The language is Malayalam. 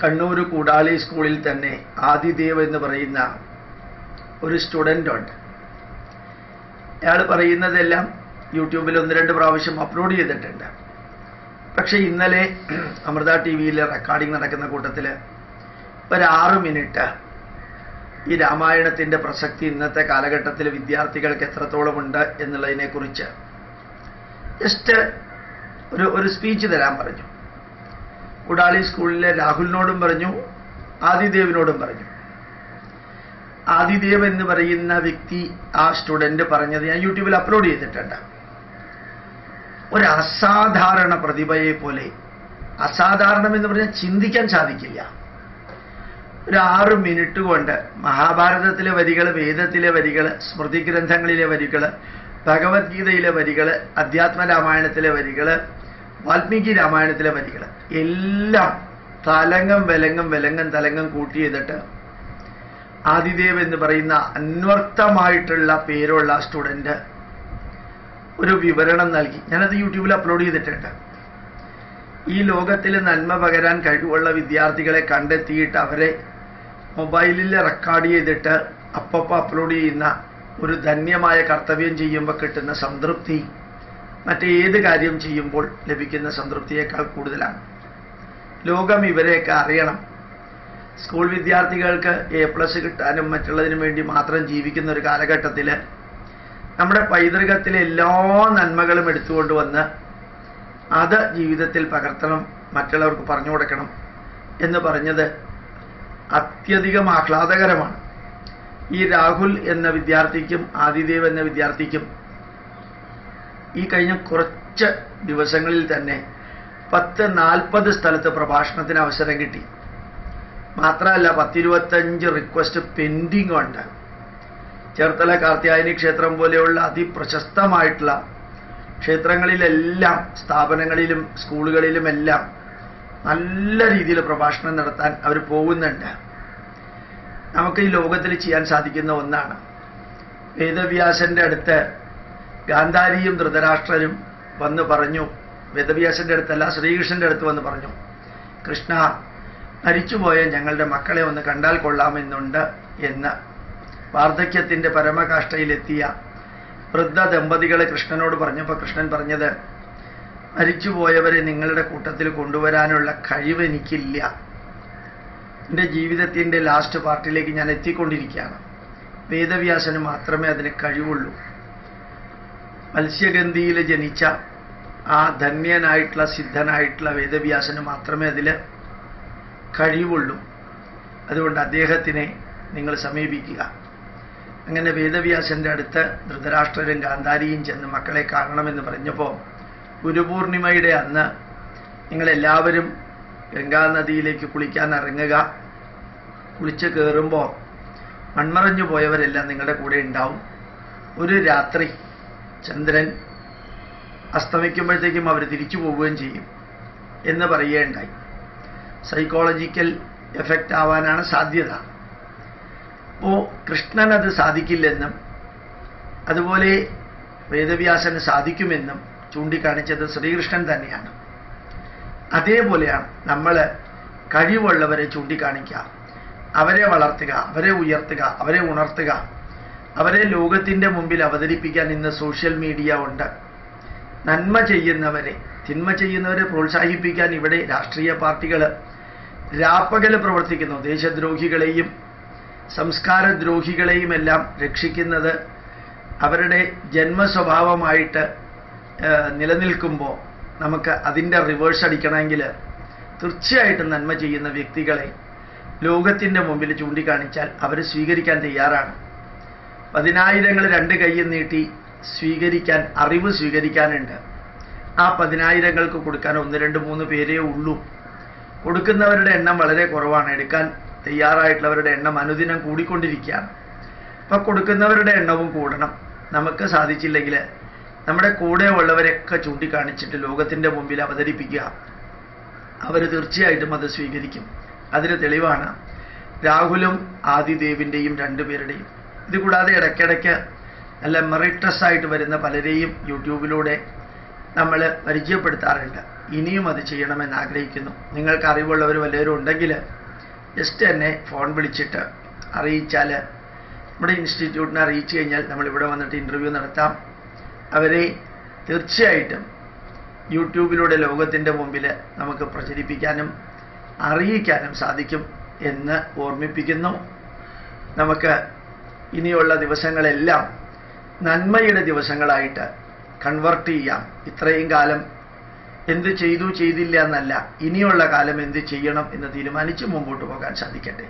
കണ്ണൂർ കൂടാലി സ്കൂളിൽ തന്നെ ആദിദേവ് എന്ന് പറയുന്ന ഒരു സ്റ്റുഡന്റ് ഉണ്ട്. അയാൾ പറയുന്നതെല്ലാം യൂട്യൂബിൽ ഒന്ന് രണ്ട് പ്രാവശ്യം അപ്ലോഡ് ചെയ്തിട്ടുണ്ട്. പക്ഷേ ഇന്നലെ അമൃത ടി വിയിൽ റെക്കോർഡിംഗ് നടക്കുന്ന കൂട്ടത്തിൽ ഒരു ആറ് മിനിറ്റ് ഈ രാമായണത്തിന്റെ പ്രസക്തി ഇന്നത്തെ കാലഘട്ടത്തിൽ വിദ്യാർത്ഥികൾക്ക് എത്രത്തോളം ഉണ്ട് എന്നുള്ളതിനെക്കുറിച്ച് ജസ്റ്റ് ഒരു ഒരു സ്പീച്ച് തരാൻ പറഞ്ഞു. കുടാളി സ്കൂളിലെ രാഹുലിനോടും പറഞ്ഞു ആദിദേവിനോടും പറഞ്ഞു. ആദിദേവ് എന്ന് പറയുന്ന വ്യക്തി ആ സ്റ്റുഡന്റ് പറഞ്ഞത് ഞാൻ യൂട്യൂബിൽ അപ്ലോഡ് ചെയ്തിട്ടുണ്ട്. ഒരു അസാധാരണ പ്രതിഭയെ പോലെ അസാധാരണം എന്ന് പറഞ്ഞാൽ ചിന്തിക്കാൻ സാധിക്കില്ല. ഒരു ആറ് മിനിറ്റ് കൊണ്ട് മഹാഭാരതത്തിലെ വരികൾ വേദത്തിലെ വരികൾ സ്മൃതി ഗ്രന്ഥങ്ങളിലെ വരികൾ ഭഗവത്ഗീതയിലെ വരികൾ അധ്യാത്മ രാമായണത്തിലെ വരികൾ വാൽമീകി രാമായണത്തിലെ വരികൾ എല്ലാം തലങ്ങം വിലങ്ങും വിലങ്ങും തലങ്ങം കൂട്ടി ചെയ്തിട്ട് ആദിദേവ് എന്ന് പറയുന്ന അന്വർത്ഥമായിട്ടുള്ള പേരുള്ള സ്റ്റുഡന്റ് ഒരു വിവരണം നൽകി. ഞാനത് യൂട്യൂബിൽ അപ്ലോഡ് ചെയ്തിട്ടുണ്ട്. ഈ ലോകത്തിൽ നന്മ പകരാൻ കഴിവുള്ള വിദ്യാർത്ഥികളെ കണ്ടെത്തിയിട്ട് അവരെ മൊബൈലിൽ റെക്കോർഡ് ചെയ്തിട്ട് അപ്പപ്പോൾ അപ്ലോഡ് ചെയ്യുന്ന ഒരു ധന്യമായ കർത്തവ്യം ചെയ്യുമ്പോൾ കിട്ടുന്ന സംതൃപ്തി മറ്റേത് കാര്യം ചെയ്യുമ്പോൾ ലഭിക്കുന്ന സംതൃപ്തിയേക്കാൾ കൂടുതലാണ്. ലോകം ഇവരെയൊക്കെ അറിയണം. സ്കൂൾ വിദ്യാർത്ഥികൾക്ക് എ പ്ലസ് കിട്ടാനും മറ്റുള്ളതിനു വേണ്ടി മാത്രം ജീവിക്കുന്ന ഒരു കാലഘട്ടത്തിൽ നമ്മുടെ പൈതൃകത്തിലെ എല്ലാ നന്മകളും എടുത്തുകൊണ്ടുവന്ന് അത് ജീവിതത്തിൽ പകർത്തണം മറ്റുള്ളവർക്ക് പറഞ്ഞു കൊടുക്കണം എന്ന് പറഞ്ഞത് അത്യധികം ആഹ്ലാദകരമാണ്. ഈ രാഹുൽ എന്ന വിദ്യാർത്ഥിക്കും ആദിദേവ് എന്ന വിദ്യാർത്ഥിക്കും ഈ കഴിഞ്ഞ കുറച്ച് ദിവസങ്ങളിൽ തന്നെ പത്ത് നാൽപ്പത് സ്ഥലത്ത് പ്രഭാഷണത്തിന് അവസരം കിട്ടി. മാത്രമല്ല പത്തിരുപത്തഞ്ച് റിക്വസ്റ്റ് പെൻഡിങ് ഉണ്ട്. ചേർത്തല കാർത്യായനി ക്ഷേത്രം പോലെയുള്ള അതിപ്രശസ്തമായിട്ടുള്ള ക്ഷേത്രങ്ങളിലെല്ലാം സ്ഥാപനങ്ങളിലും സ്കൂളുകളിലും എല്ലാം നല്ല രീതിയിൽ പ്രഭാഷണം നടത്താൻ അവർ പോകുന്നുണ്ട്. നമുക്ക് ഈ ലോകത്തിൽ ചെയ്യാൻ സാധിക്കുന്ന ഒന്നാണ്. വേദവ്യാസന്റെ അടുത്ത് ഗാന്ധാരിയും ധൃതരാഷ്ട്രരും വന്ന് പറഞ്ഞു വേദവ്യാസന്റെ അടുത്തല്ല ശ്രീകൃഷ്ണന്റെ അടുത്ത് വന്ന് പറഞ്ഞു കൃഷ്ണ മരിച്ചുപോയ ഞങ്ങളുടെ മക്കളെ ഒന്ന് കണ്ടാൽ കൊള്ളാമെന്നുണ്ട് എന്ന്. വാർദ്ധക്യത്തിന്റെ പരമകാഷ്ഠയിലെത്തിയ വൃദ്ധ ദമ്പതികളെ കൃഷ്ണനോട് പറഞ്ഞപ്പോൾ കൃഷ്ണൻ പറഞ്ഞത് മരിച്ചുപോയവരെ നിങ്ങളുടെ കൂട്ടത്തിൽ കൊണ്ടുവരാനുള്ള കഴിവ് എനിക്കില്ല. എന്റെ ജീവിതത്തിന്റെ ലാസ്റ്റ് പാർട്ടിലേക്ക് ഞാൻ എത്തിക്കൊണ്ടിരിക്കുകയാണ്. വേദവ്യാസന് മാത്രമേ അതിന് കഴിവുള്ളൂ. മത്സ്യഗന്ധിയിൽ ജനിച്ച ആ ധന്യനായിട്ടുള്ള സിദ്ധനായിട്ടുള്ള വേദവ്യാസന് മാത്രമേ അതിൽ കഴിവുള്ളൂ. അതുകൊണ്ട് അദ്ദേഹത്തിനെ നിങ്ങൾ സമീപിക്കുക. അങ്ങനെ വേദവ്യാസന്റെ അടുത്ത് ധൃതരാഷ്ട്രരും ഗാന്ധാരിയും ചെന്ന് മക്കളെ കാണണമെന്ന് പറഞ്ഞപ്പോൾ ഗുരുപൂർണിമയുടെ അന്ന് നിങ്ങളെല്ലാവരും ഗംഗാനദിയിലേക്ക് കുളിക്കാൻ ഇറങ്ങുക. കുളിച്ച് കയറുമ്പോൾ മൺമറഞ്ഞു പോയവരെല്ലാം നിങ്ങളുടെ കൂടെ ഉണ്ടാവും. ഒരു രാത്രി ചന്ദ്രൻ അസ്തമിക്കുമ്പോഴത്തേക്കും അവർ തിരിച്ചു പോവുകയും ചെയ്യും എന്ന് പറയുകയുണ്ടായി. സൈക്കോളജിക്കൽ എഫക്റ്റ് ആവാനാണ് സാധ്യത. അപ്പോൾ കൃഷ്ണൻ അത് സാധിക്കില്ലെന്നും അതുപോലെ വേദവ്യാസന് സാധിക്കുമെന്നും ചൂണ്ടിക്കാണിച്ചത് ശ്രീകൃഷ്ണൻ തന്നെയാണ്. അതേപോലെയാണ് നമ്മൾ കഴിവുള്ളവരെ ചൂണ്ടിക്കാണിക്കുക. അവരെ വളർത്തുക അവരെ ഉയർത്തുക അവരെ ഉണർത്തുക. അവരെ ലോകത്തിന്റെ മുമ്പിൽ അവതരിപ്പിക്കാൻ ഇന്ന് സോഷ്യൽ മീഡിയ ഉണ്ട്. നന്മ ചെയ്യുന്നവരെ തിന്മ ചെയ്യുന്നവരെ പ്രോത്സാഹിപ്പിക്കാൻ ഇവിടെ രാഷ്ട്രീയ പാർട്ടികൾ രാപ്പകൽ പ്രവർത്തിക്കുന്നു. ദേശദ്രോഹികളെയും സംസ്കാരദ്രോഹികളെയും എല്ലാം രക്ഷിക്കുന്നത് അവരുടെ ജന്മസ്വഭാവമായിട്ട് നിലനിൽക്കുമ്പോൾ നമുക്ക് അതിന്റെ റിവേഴ്സ് അടിക്കണമെങ്കിൽ തീർച്ചയായിട്ടും നന്മ ചെയ്യുന്ന വ്യക്തികളെ ലോകത്തിന്റെ മുമ്പിൽ ചൂണ്ടിക്കാണിച്ചാൽ അവർ സ്വീകരിക്കാൻ തയ്യാറാണ്. പതിനായിരങ്ങൾ രണ്ട് കൈയും നീട്ടി സ്വീകരിക്കാൻ അറിവ് സ്വീകരിക്കാനുണ്ട്. ആ പതിനായിരങ്ങൾക്ക് കൊടുക്കാൻ ഒന്ന് രണ്ട് മൂന്ന് പേരേ ഉള്ളൂ. കൊടുക്കുന്നവരുടെ എണ്ണം വളരെ കുറവാണ്. എടുക്കാൻ തയ്യാറായിട്ടുള്ളവരുടെ എണ്ണം അനുദിനം കൂടിക്കൊണ്ടിരിക്കുകയാണ്. അപ്പം കൊടുക്കുന്നവരുടെ എണ്ണവും കൂടണം. നമുക്ക് സാധിച്ചില്ലെങ്കിൽ നമ്മുടെ കൂടെ ഉള്ളവരെയൊക്കെ ചൂണ്ടിക്കാണിച്ചിട്ട് ലോകത്തിന്റെ മുമ്പിൽ അവതരിപ്പിക്കുക. അവർ തീർച്ചയായിട്ടും അത് സ്വീകരിക്കും. അതിന് തെളിവാണ് രാഹുലും ആദിദേവിന്റെയും രണ്ടുപേരുടെയും ഇത് കൂടാതെ ഇടയ്ക്കിടയ്ക്ക് നല്ല മെറിറ്റസ് ആയിട്ട് വരുന്ന പലരെയും യൂട്യൂബിലൂടെ നമ്മൾ പരിചയപ്പെടുത്താറുണ്ട്. ഇനിയും അത് ചെയ്യണമെന്ന് ആഗ്രഹിക്കുന്നു. നിങ്ങൾക്ക് അറിവുള്ളവർ വല്ലവരും ഉണ്ടെങ്കിൽ ജസ്റ്റ് എന്നെ ഫോൺ വിളിച്ചിട്ട് അറിയിച്ചാൽ നമ്മുടെ ഇൻസ്റ്റിറ്റ്യൂട്ടിനെ അറിയിച്ചു കഴിഞ്ഞാൽ നമ്മൾ ഇവിടെ വന്നിട്ട് ഇന്റർവ്യൂ നടത്താം. അവരെ തീർച്ചയായിട്ടും യൂട്യൂബിലൂടെ ലോകത്തിന്റെ മുമ്പിൽ നമുക്ക് പ്രചരിപ്പിക്കാനും അറിയിക്കാനും സാധിക്കും എന്ന് ഓർമ്മിപ്പിക്കുന്നു. നമുക്ക് ഇനിയുള്ള ദിവസങ്ങളെല്ലാം നന്മയുടെ ദിവസങ്ങളായിട്ട് കൺവെർട്ട് ചെയ്യാം. ഇത്രയും കാലം എന്ത് ചെയ്തു ചെയ്തില്ല എന്നല്ല ഇനിയുള്ള കാലം എന്ത് ചെയ്യണം എന്ന് തീരുമാനിച്ച് മുമ്പോട്ട് പോകാൻ സാധിക്കട്ടെ.